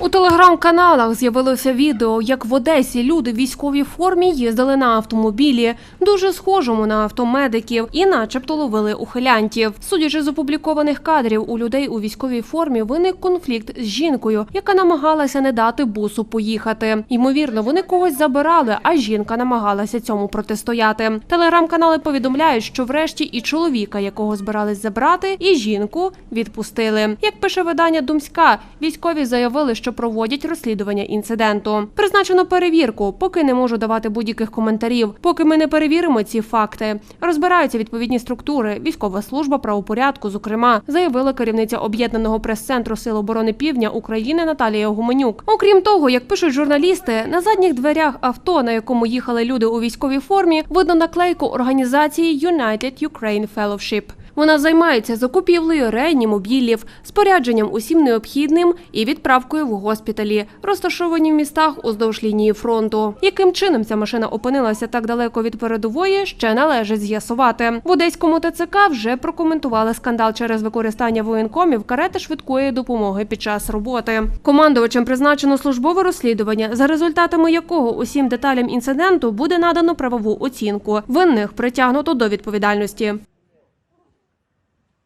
У телеграм-каналах з'явилося відео, як в Одесі люди в військовій формі їздили на автомобілі, дуже схожому на автомедиків, і начебто ловили ухилянтів. Судячи з опублікованих кадрів, у людей у військовій формі виник конфлікт з жінкою, яка намагалася не дати бусу поїхати. Ймовірно, вони когось забирали, а жінка намагалася цьому протистояти. Телеграм-канали повідомляють, що врешті і чоловіка, якого збирались забрати, і жінку відпустили. Як пише видання Думська, військові заявили, що проводять розслідування інциденту. Призначено перевірку, поки не можу давати будь-яких коментарів. Поки ми не перевіримо ці факти. Розбираються відповідні структури, військова служба правопорядку, зокрема, заявила керівниця об'єднаного прес-центру Сил оборони Півдня України Наталія Гуменюк. Окрім того, як пишуть журналісти, на задніх дверях авто, на якому їхали люди у військовій формі, видно наклейку організації United Ukraine Fellowship. Вона займається закупівлею реанімобілів, спорядженням усім необхідним і відправкою в госпіталі, розташовані в містах уздовж лінії фронту. Яким чином ця машина опинилася так далеко від передової, ще належить з'ясувати. В одеському ТЦК вже прокоментували скандал через використання воєнкомів карети швидкої допомоги під час роботи. Командувачем призначено службове розслідування, за результатами якого усім деталям інциденту буде надано правову оцінку. Винних притягнуто до відповідальності.